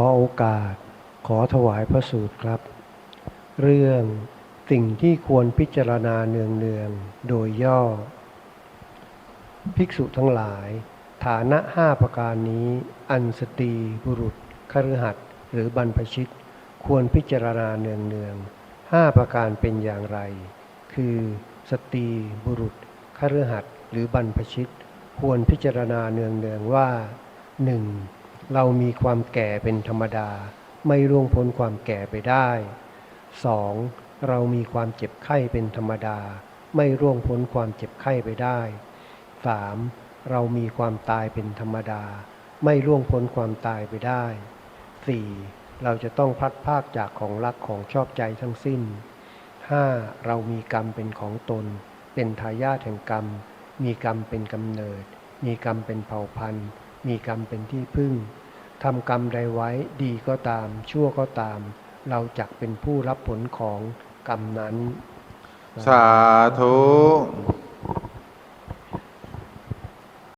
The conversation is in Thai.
อโอกาสขอถวายพระสูตรครับ เรื่องสิ่งที่ควรพิจารณาเนืองๆโดยย่อ ภิกษุทั้งหลาย ฐานะห้าประการนี้ อันสตรีบุรุษคฤหัสหรือบรรพชิต ควรพิจารณาเนืองๆห้าประการเป็นอย่างไร คือสตรีบุรุษคฤหัสหรือบรรพชิต ควรพิจารณาเนืองๆว่าหนึ่ง เรามีความแก่เป็นธรรมดา ไม่ร่วงพ้นความแก่ไปได้ 2. เรามีความเจ็บไข้เป็นธรรมดา ไม่ร่วงพ้นความเจ็บไข้ไปได้ 3. เรามีความตายเป็นธรรมดา ไม่ร่วงพ้นความตายไปได้ 4. เราจะต้องพลัดพรากจากของรักของชอบใจทั้งสิ้น 5. เรามีกรรมเป็นของตน เป็นทายาทแห่งกรรม มีกรรมเป็นกำเนิด มีกรรมเป็นเผ่าพันธุ์ มีกรรมเป็นที่พึ่งทำกรรมใดไว้ดีก็ตาม ชั่วก็ตาม เราจักเป็นผู้รับผลของกรรมนั้น สาธุ